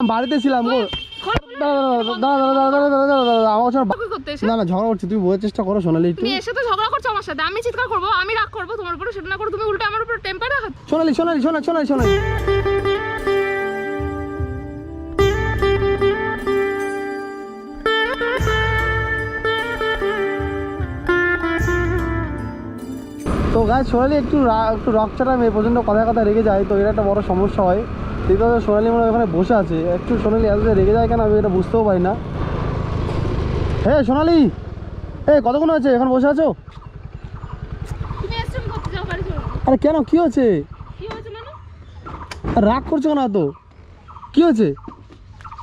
বাড়িতে ছিলাম গো না চেষ্টা সোনালি তুমি এসে তো আমার সাথে আমি চিৎকার আমি তো গাছ সোনালি একটু একটু রক চাটা মেয়ে পর্যন্ত কথা কথা রেগে যায় তো এটা একটা বড় সমস্যা হয় পাচ্ছ সোনালি মনে ওখানে বসে আছে। একটু সোনালি এত রেগে যায় কেন আমি এটা বুঝতেও পারি না। হ্যাঁ সোনালি! এ কতক্ষণ আছে এখন বসে আছো? আরে কেন? কি হচ্ছে মানে? রাগ করছ না এত? কি হয়েছে?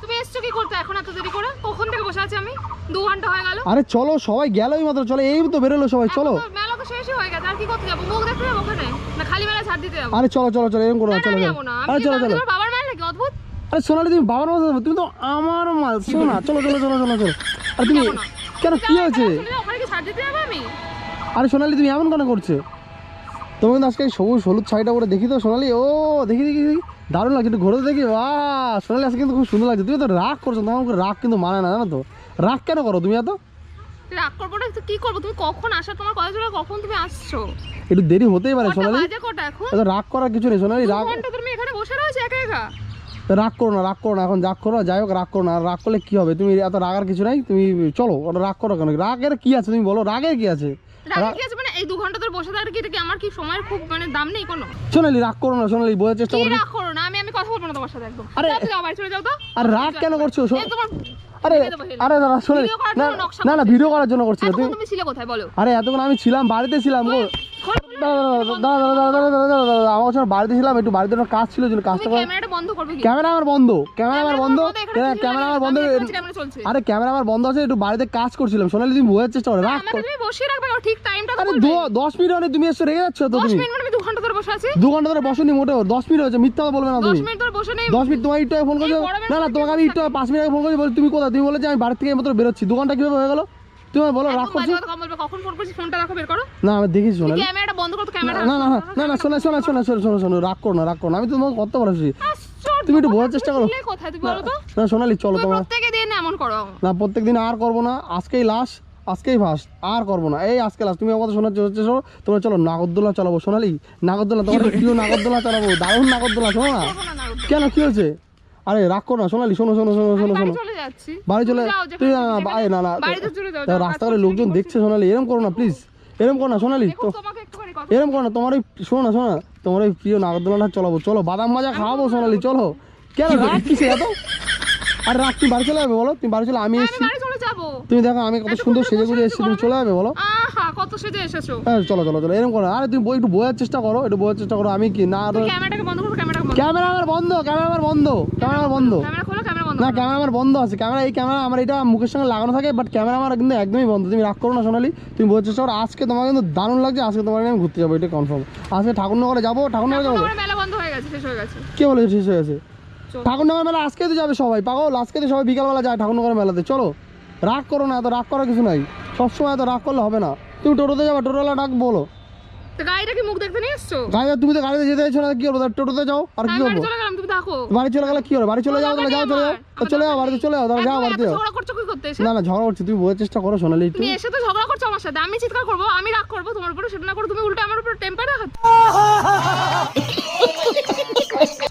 তুমি এসছো কি করতে এখন এত দেরি করে? কখন থেকে বসে আছি আমি? দু ঘণ্টা হয়ে গেল। আরে চলো সবাই গেলোই মাত্র। চলো এই তো বেরোলো সবাই চলো। মেলা তো শেষই হয়ে গেছে আর কি করতে যাব? মুখ দেখতে যাব ওখানে? না খালি মেলা ছাড় দিতে যাব? আরে চলো চলো চলো এরকম করো চলো চলো। আরে চলো চলো তোমার বাবার মেলা নাকি অদ্ভুত আরে সোনালি তুমি বাবার যাবে, তুমি তো আমার মাল শোনো না চলো চলো চলো চলো চলো। আর তুমি কেন কি হয়েছে? আরে সোনালি তুমি এমন কেন করছে? তোমাকে কিন্তু আজকে সবুজ হলুদ শাড়িটা করে দেখি তো সোনালি। ও দেখি দেখি দেখি। দারুণ লাগছে একটু ঘুরে দেখি। বা সোনালি আজকে কিন্তু খুব সুন্দর লাগছে। তুমি তো রাগ করছ তোমার রাগ কিন্তু মানে না জানো তো? রাগ কেন করো তুমি এত? রাগ করব না কি করব? তুমি কখন আসা? তোমার কথা ছিল কখন তুমি আসছো? একটু দেরি হতেই পারে সোনালি। রাগ করার কিছু নেই সোনালি রাগ তুমি এখানে বসে রয়েছে একা একা। রাগ করো না রাগ করো না এখন রাগ করো যাই হোক রাগ করো না আর রাগ করলে কি হবে? তুমি এত রাগার কিছু নাই তুমি চলো ওটা রাগ করো কেন? রাগের কি আছে তুমি বলো রাগের কি আছে? রাগে কি আছে এই দু ঘণ্টা ধরে বসে থাকার কি এটা আমার কি সময়ের খুব মানে দাম নেই কোনো? সোনালি রাগ করো না সোনালি বোঝার চেষ্টা করো রাগ করো না? আমি আমি কথা বলব না তোমার সাথে একদম। আরে- যাও, যাও চলে যাও তো। আর রাগ কেন করছ? তোমার আরে দাদা সোনালি না না ভিডিও করার জন্য করছি তুমি তুমি ছিলে কোথায়? বলো। আরে এতক্ষণ আমি ছিলাম বাড়িতে ছিলাম গো আমার সঙ্গে বাড়িতে ছিলাম একটু বাড়িতে একটা কাজ ছিল কাজটা তুমি ক্যামেরাটা বন্ধ করবে ক্যামেরা আমার বন্ধ ক্যামেরা আমার বন্ধ ক্যামেরা আমার বন্ধ চলছে? আরে ক্যামেরা আমার বন্ধ আছে একটু বাড়িতে কাজ করছিলাম। সোনালি তুমি বোঝার চেষ্টা করো তুমি রাখবে ঠিক টাইমটা আরে মিনিট হলে তুমি এসে রেগে যাচ্ছ তো 10 মিনিট মানে আমি ঘণ্টা ধরে বসে আছি। দু ঘণ্টা ধরে বসনি মোটেও দশ মিনিট হয়েছে মিথ্যা বলবে না 10 মিনিট ধরে বসে নেই। দশ মিনিট তোমার একটু ফোন করছ। এই না না তোমাকে আমি মিনিট আগে ফোন করছি বলে তুমি কোথায়? তুমি বলে যে আমি বাড়ি থেকে মাত্র বেরোচ্ছি। দু ঘণ্টা কীভাবে হয়ে গেল? তুমি বলো রাগ করছ কথা কখন ফোন করছি ফোনটা রাখো বের করো। না আমি ক্যামেরাটা বন্ধ করো না ক্যামেরা না না না, শোনা শোনা শোনা শোনা শোনা শোনো রাগ করো না রাগ করো না আমি তো তোমাকে কত বলেছি। তুমি একটু বোঝার চেষ্টা করো। কোথায় তুমি বলো তো। না সোনালি চলো তোমার। প্রত্যেকে এমন করো। না প্রত্যেক দিন আর করব না আজকেই লাস্ট আজকেই ফার্স্ট আর করব না। এই আজকে লাস্ট তুমি আমার কথা শোনার চেষ্টা করো তোমরা চলো নাগরদোলা চালাবো সোনালি। নাগরদোলা তোমার প্রিয় নাগরদোলা চালাবো দারুণ নাগরদোলা শোনো না। কেন কি হয়েছে? আরে রাগ করো না সোনালি শোনো শোনো শোনো শোনো বাড়ি শোনো। চলে যাচ্ছি। বাড়ি চলে যাও, তুই না না না না রাস্তাঘাটে লোকজন দেখছে সোনালি এরম করো না প্লিজ এরম করো না সোনালি তো দেখো তোমাকে একটুখানি কথা এরম করো না তোমার ওই শোনো না শোনো না তোমার ওই প্রিয় নাগরদোলাটা চলাবো। চলো বাদাম মাজা খাওয়াবো সোনালি চলো। কেন রাগ কিসে এত? আর রাগ তুমি বাড়ি চলে যাবে বলো। তুমি বাড়ি চলে আমি আমি এসেছি। বাড়ি চলে যাব। তুমি দেখো আমি কত সুন্দর সেজে গুজে এসেছি তুমি চলে যাবে বলো। কত সেজে এসেছ? হ্যাঁ চলো চলো চলো এরকম করো। আরে তুমি বই- একটু বোঝার চেষ্টা করো একটু বোঝার চেষ্টা করো আমি কি না ক্যামেরাটাকে বন্ধ করো ক্যামেরাটা ক্যামেরা আমার বন্ধ ক্যামেরা আমার বন্ধ ক্যামেরা আমার বন্ধ। ক্যামেরা খোলো ক্যামেরা বন্ধ না ক্যামেরা আমার বন্ধ আছে। ক্যামেরা এই ক্যামেরা আমার এটা মুখের সঙ্গে লাগানো থাকে বাট ক্যামেরা আমার কিন্তু একদমই বন্ধ। তুমি রাগ করো না সোনালি। তুমি বোঝার চেষ্টা করো। আজকে তোমার কিন্তু দারুণ লাগছে। আজকে তোমার আমি ঘুরতে যাব এটা কনফার্ম আজকে ঠাকুরনগরে যাব ঠাকুরনগরে যাব। মেলা বন্ধ হয়ে গেছে শেষ হয়ে গেছে। কে বলে শেষ হয়ে গেছে? ঠাকুরনগর মেলা আজকে তো যাবে সবাই পাগল। আজকে তো সবাই বিকালবেলা যায় ঠাকুরনগর মেলাতে। চলো রাগ করো না এত রাগ করার কিছু নাই। সবসময় এত রাগ করলে হবে না। তুমি টোটোতে যাবে টোটোলা ডাক বলো। তো গাড়িটা কি মুখ দেখতে নিয়ে এসছো? গাড়ি তুমি তো গাড়িতে যেতে চাইছো না কি তা টোটোতে যাও আর কি করব? বাড়ি চলে গেলে কি হবে? বাড়ি চলে যাও তাহলে যাও চলে যাও। চলে যাও বাড়িতে চলে যাও তাহলে যাও বাড়িতে ঝগড়া করছ কি করতে না না ঝগড়া করছি তুমি বোঝার চেষ্টা করো সোনালি তুমি এসে তো ঝগড়া করছ আমার সাথে আমি চিৎকার করব আমি রাগ করব তোমার উপরে সেটা না করে তুমি উল্টো আমার উপরে টেম্পার রাখো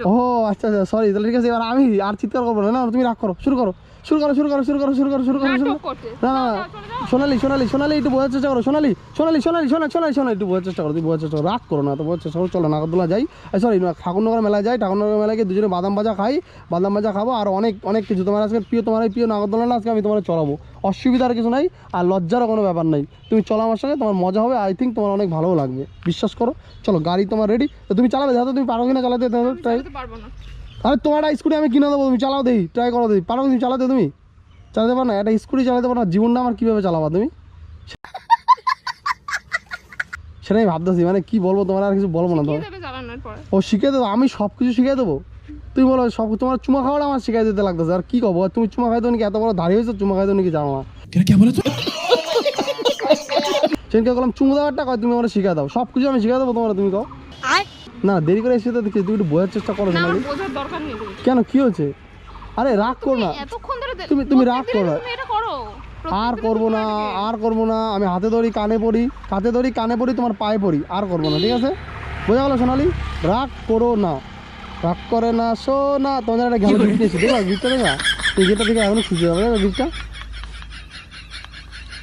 ও আচ্ছা আচ্ছা সরি তাহলে ঠিক আছে এবার আমি আর চিৎকার করব না না তুমি রাগ করো শুরু করো শুরু করো শুরু করো শুরু করো শুরু করো শুরু করো শুরু না না না সোনালি সোনালি সোনালি একটু বোঝার চেষ্টা করো সোনালি সোনালি সোনালি সোনালি সোনালি সোনালি একটু বোঝার চেষ্টা করো তুমি বোঝার চেষ্টা করো রাগ করো না তো বোঝার চেষ্টা করো চলো নাগরদোলা যাই। সরি ঠাকুরনগর মেলায় যাই ঠাকুরনগর মেলায় গিয়ে দুজনে বাদাম ভাজা খাই বাদাম ভাজা খাব আর অনেক অনেক কিছু তোমার আজকে প্রিয় তোমার এই প্রিয় নাগরদোলা আজকে আমি তোমার চলাবো অসুবিধার কিছু নাই আর লজ্জারও কোনো ব্যাপার নাই। তুমি চলো আমার সঙ্গে তোমার মজা হবে আই থিঙ্ক তোমার অনেক ভালোও লাগবে। বিশ্বাস করো। চলো গাড়ি তোমার রেডি তো তুমি চালাবে যাতে তুমি পারো কিনা চালাতে ট্রাই পারব না। আরে তোমার একটা স্কুটি আমি কিনে দেবো তুমি চালাও দেই ট্রাই করো দেই পারো তুমি চালাতে তুমি? চালাতে পারো না? একটা স্কুটি চালাতে পারো না? জীবনটা আমার কীভাবে চালাবা তুমি? সেটাই ভাবতেছি মানে কি বলব তোমার আর কিছু বলব না তোমার। ও শিখে দেবো আমি সব কিছু শিখে দেবো? তুমি বলো সব তোমার চুমা খাওয়াটা আমার শিখাই দিতে লাগতেছে। আর কি কব? তুমি চুমা খাইতো নাকি এত বড় দাঁড়িয়ে হয়েছে চুমা খাইতো নাকি জানো না? সেদিনকে বললাম চুমু দেওয়ারটা কয় তুমি আমার শিখাই দাও। সব কিছু আমি শিখাই দেবো তোমার তুমি কও। না দেরি করে এসে তো দেখছি তুমি একটু বোঝার চেষ্টা করো কেন কি হয়েছে? আরে রাগ করো না। তুমি তুমি রাগ করো আর করব না আর করব না। আমি হাতে ধরি কানে পড়ি। হাতে ধরি কানে পড়ি তোমার পায়ে পড়ি। আর করব না ঠিক আছে? বোঝা গেল সোনালি? রাগ করো না। রাগ করে না শো না, তোমাদের একটা গেল গিফট এসেছে দেখো গিফটটা দেখা তুই যেটা থেকে এখনও খুঁজে পাবে গিফটটা